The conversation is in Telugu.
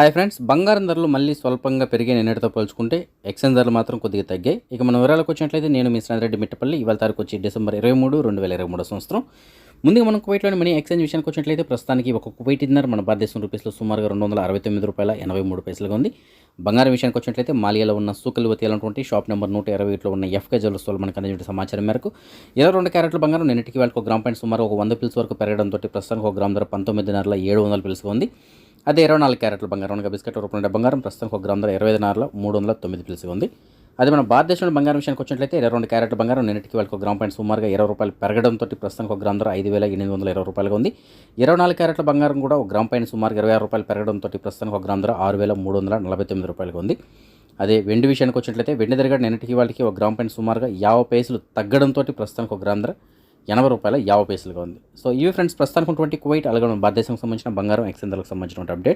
హాయ్ ఫ్రెండ్స్ బంగారం ధరలు మళ్ళీ స్వల్పంగా పెరిగే నిన్నటితో పోల్చుకుంటే ఎక్స్చేంజ్ ధరలు మాత్రం కొద్దిగా తగ్గాయి. ఇక మన వివరాలకు వచ్చినట్లయితే నేను మీ రెడ్డి మిట్టపల్లి. ఇవాళ తారీఖు వచ్చి డిసెంబర్ ఇరవై మూడు రెండు వేల ఇరవై మూడో సంవత్సరం. ముందుగా మనం కువైట్లోని మనీ ఎక్స్చేంజ్ విషయానికి వచ్చినట్లయితే ప్రస్తుతానికి ఒక కువైట్ ఇన్నర్ మన భారతదేశం రూపీస్లో సుమారుగా రెండు వందల అరవై తొమ్మిది రూపాయల ఎనభై మూడు పైసలుగా ఉంది. బంగారం విషయానికి వచ్చినట్లయితే మాలియాలో ఉన్న సూకలు వతీయాలన్నటువంటి షాప్ నెంబర్ నూట ఇరవై ఏట్లో ఉన్న ఎఫ్కే జ్యువెల్స్ వాళ్ళు మనకు అందించిన సమాచారం మేరకు ఇరవై రెండు క్యారెట్ల బంగారం నిన్నటికి వాళ్ళకి ఒక గ్రామ్ పాయింట్ సుమారు ఒక వంద పిల్స్ వరకు పెరగడంతో ప్రస్తుతానికి ఒక గ్రామ్ ధర పంతొమ్మిదిన్నరల ఏడు వందల పిల్స్గా ఉంది. అదే ఇరవై నాలుగు క్యారెట్ల బంగారం అనగా బిస్కెట్ రూపంలో బంగారం ప్రస్తుతం ఒక గ్రామ ధర ఇరవై ఐదు నాలుగు మూడు వందల తొమ్మిది పిలిసి ఉంది. అదే మన భారతదేశంలో బంగారం విషయానికి వచ్చినట్లయితే ఇరవై రెండు క్యారెట్ల బంగారం నిన్నటికి వాళ్ళకి ఒక గ్రామ పాయింట్ సుమారుగా ఇరవై రూపాయలు పెరగడంతో ప్రస్తుతం ఒక గ్రామ ధర ఐదు వేల ఎనిమిది వందల ఇరవై రూపాయలుగా ఉంది. ఇరవై నాలుగు క్యారెట్ల బంగారం కూడా ఒక గ్రామ్ పాయింట్ సుమారుగా ఇరవై ఆరు రూపాయలు పెరగడంతో ప్రస్తుతం ఒక గ్రామ ధర ఆరు వేల మూడు వందల నలభై తొమ్మిది రూపాయలుగా ఉంది. అదే వెండి విషయానికి వచ్చినట్లయితే వెండి ధరగా నిన్నటికి వాళ్ళకి ఒక గ్రామ్ పాయింట్ సుమారుగా యాభై పైసలు తగ్గడంతో ప్రస్తుతానికి ఒక గ్రామ ధర ఎనభై రూపాయల యాభై పైసలుగా ఉంది. సో ఇవి ఫ్రెండ్స్ ప్రస్తుతానికి ఉన్నటువంటి కువైట్ అలాగే మన సంబంధించిన బంగారం ఎక్స్చేంజ్లకు సంబంధించిన అప్డేట్